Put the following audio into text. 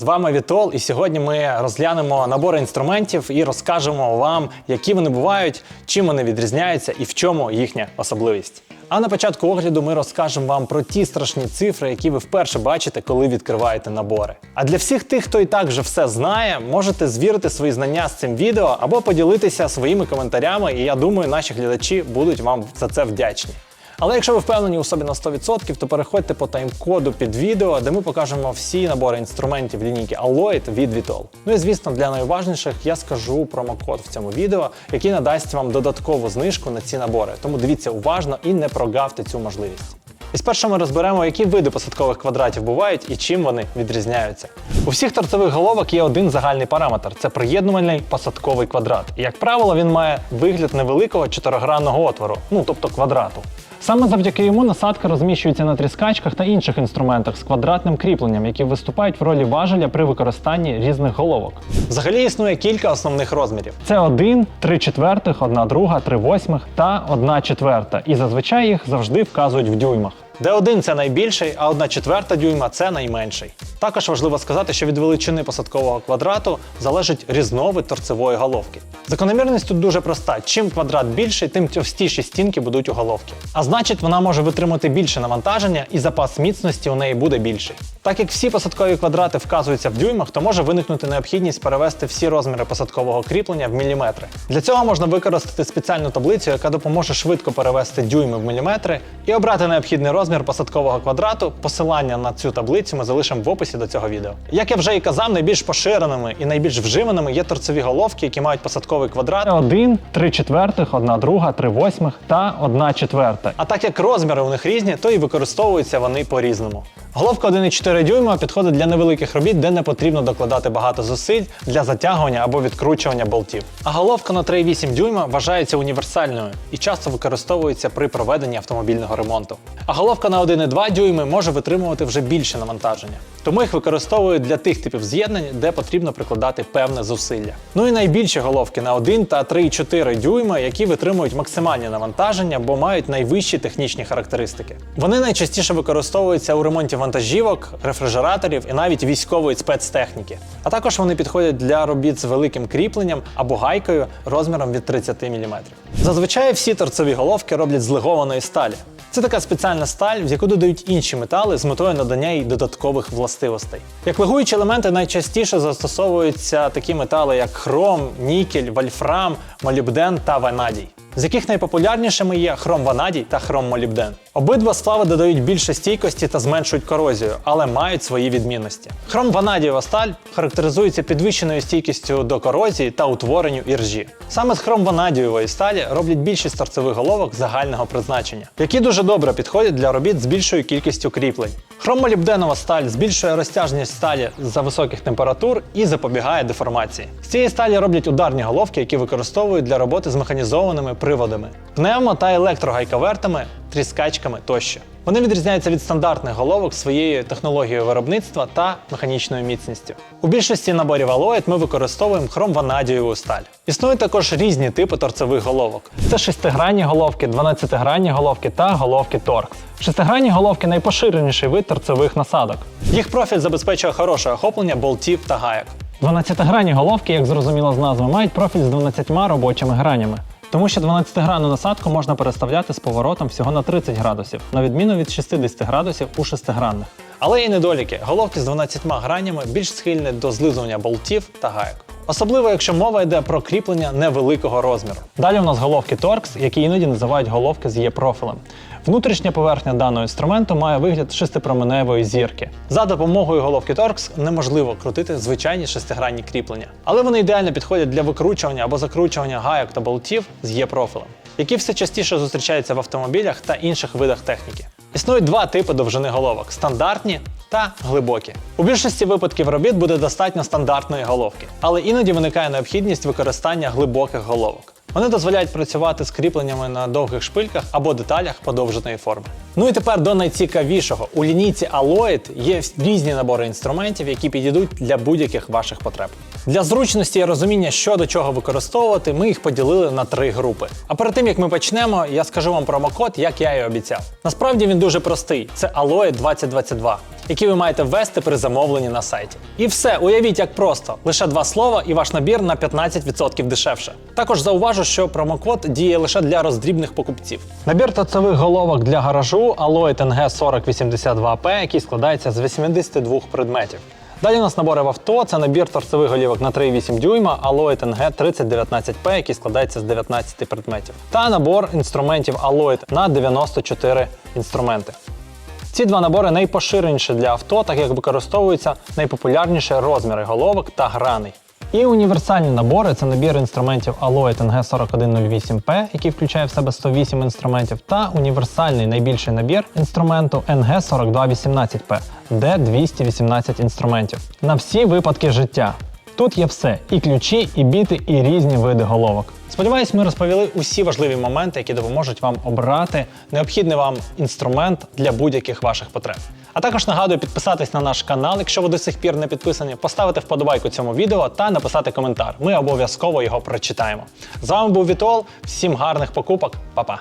З вами Вітол, і сьогодні ми розглянемо набори інструментів і розкажемо вам, які вони бувають, чим вони відрізняються і в чому їхня особливість. А на початку огляду ми розкажемо вам про ті страшні цифри, які ви вперше бачите, коли відкриваєте набори. А для всіх тих, хто і так вже все знає, можете звірити свої знання з цим відео або поділитися своїми коментарями, і я думаю, наші глядачі будуть вам за це вдячні. Але якщо ви впевнені у собі на 100%, то переходьте по тайм-коду під відео, де ми покажемо всі набори інструментів лінійки Alloyd від Vitol. Ну і звісно, для найуважніших я скажу промокод в цьому відео, який надасть вам додаткову знижку на ці набори. Тому дивіться уважно і не прогавте цю можливість. І спершу ми розберемо, які види посадкових квадратів бувають і чим вони відрізняються. У всіх торцевих головок є один загальний параметр це приєднувальний посадковий квадрат. Як правило, він має вигляд невеликого чотиригранного отвору, ну тобто квадрату. Саме завдяки йому насадка розміщується на тріскачках та інших інструментах з квадратним кріпленням, які виступають в ролі важеля при використанні різних головок. Взагалі існує кілька основних розмірів: це 1, 3 четвертих, 1 друга, 3 восьмих та 1 четверта. І зазвичай їх завжди вказують в дюймах. Де один це найбільший, а 1 четверта дюйма це найменший. Також важливо сказати, що від величини посадкового квадрату залежить різновид торцевої головки. Закономірність тут дуже проста: чим квадрат більший, тим товстіші стінки будуть у головки. А значить, вона може витримати більше навантаження і запас міцності у неї буде більший. Так як всі посадкові квадрати вказуються в дюймах, то може виникнути необхідність перевести всі розміри посадкового кріплення в міліметри. Для цього можна використати спеціальну таблицю, яка допоможе швидко перевести дюйми в міліметри і обрати необхідний розмір посадкового квадрату. Посилання на цю таблицю ми залишимо в описі до цього відео. Як я вже і казав, найбільш поширеними і найбільш вживаними є торцеві головки, які мають посадковий квадрат 1, 3 четвертих, 1 друга, 3 восьмих та 1 четверта. А так як розміри у них різні, то і використовуються вони по-різному. Головка 1,4 дюйма підходить для невеликих робіт, де не потрібно докладати багато зусиль для затягування або відкручування болтів. А головка на 3,8 дюйма вважається універсальною і часто використовується при проведенні автомобільного ремонту. А головка на 1,2 дюйми може витримувати вже більше навантаження. Тому їх використовують для тих типів з'єднань, де потрібно прикладати певне зусилля. Ну і найбільші головки на 1 та 3,4 дюйма, які витримують максимальні навантаження, бо мають найвищі технічні характеристики. Вони найчастіше використовуються у ремонті вантажівок, рефрижераторів і навіть військової спецтехніки. А також вони підходять для робіт з великим кріпленням або гайкою розміром від 30 мм. Зазвичай всі торцеві головки роблять з легованої сталі. Це така спеціальна сталь, в яку додають інші метали з метою надання їй додаткових властивостей. Як легуючі елементи найчастіше застосовуються такі метали, як хром, нікель, вольфрам, молібден та ванадій. З яких найпопулярнішими є хром ванадій та хром молібден. Обидва сплави додають більше стійкості та зменшують корозію, але мають свої відмінності. Хром ванадієва сталь характеризується підвищеною стійкістю до корозії та утворенню іржі. Саме з хром ванадієвої сталі роблять більшість торцевих головок загального призначення, які дуже добре підходять для робіт з більшою кількістю кріплень. Хромолібденова сталь збільшує розтяжність сталі за високих температур і запобігає деформації. З цієї сталі роблять ударні головки, які використовують для роботи з механізованими приводами, пневмо та електрогайковертами, тріскачками тощо. Вони відрізняються від стандартних головок своєю технологією виробництва та механічною міцністю. У більшості наборів Alloyd ми використовуємо хромванадієву сталь. Існують також різні типи торцевих головок. Це шестигранні головки, 12-гранні головки та головки Torx. Шестигранні головки найпоширеніший вид торцевих насадок. Їх профіль забезпечує хороше охоплення болтів та гаяк. 12-гранні головки, як зрозуміло з назви, мають профіль з 12 робочими гранями. Тому що 12-гранну насадку можна переставляти з поворотом всього на 30 градусів, на відміну від 60 градусів у шестигранних. Але і недоліки. Головки з 12 гранями більш схильні до злизування болтів та гайок. Особливо, якщо мова йде про кріплення невеликого розміру. Далі у нас головки Torx, які іноді називають головки з Є-профілем. Внутрішня поверхня даного інструменту має вигляд шестипроменевої зірки. За допомогою головки Torx неможливо крутити звичайні шестигранні кріплення, але вони ідеально підходять для викручування або закручування гайок та болтів з Є-профілем, які все частіше зустрічаються в автомобілях та інших видах техніки. Існують два типи довжини головок стандартні та глибокі. У більшості випадків робіт буде достатньо стандартної головки, але іноді виникає необхідність використання глибоких головок. Вони дозволяють працювати з кріпленнями на довгих шпильках або деталях подовженої форми. Ну і тепер до найцікавішого. У лінійці Alloyd є різні набори інструментів, які підійдуть для будь-яких ваших потреб. Для зручності і розуміння, що до чого використовувати, ми їх поділили на три групи. А перед тим як ми почнемо, я скажу вам промокод, як я і обіцяв. Насправді він дуже простий: це Alloyd 2022 який ви маєте ввести при замовленні на сайті. І все, уявіть, як просто: лише два слова, і ваш набір на 15% дешевше. Також зауважу, що промокод діє лише для роздрібних покупців. Набір торцевих головок для гаражу Alloyd NG 4082P, який складається з 82 предметів. Далі у нас набори в авто, це набір торцевих голівок на 3,8 дюйма Alloyd NG 3019P, який складається з 19 предметів. Та набор інструментів Alloyd на 94 інструменти. Ці два набори найпоширеніші для авто, так як використовуються найпопулярніші розміри головок та граней. І універсальні набори це набір інструментів Alloy NG 4108P, який включає в себе 108 інструментів, та універсальний найбільший набір інструменту NG 4218P, де 218 інструментів. На всі випадки життя. Тут є все: і ключі, і біти, і різні види головок. Сподіваюсь, ми розповіли усі важливі моменти, які допоможуть вам обрати необхідний вам інструмент для будь-яких ваших потреб. А також нагадую підписатись на наш канал, якщо ви до сих пір не підписані, поставити вподобайку цьому відео та написати коментар. Ми обов'язково його прочитаємо. З вами був Вітол. Всім гарних покупок, Па-па!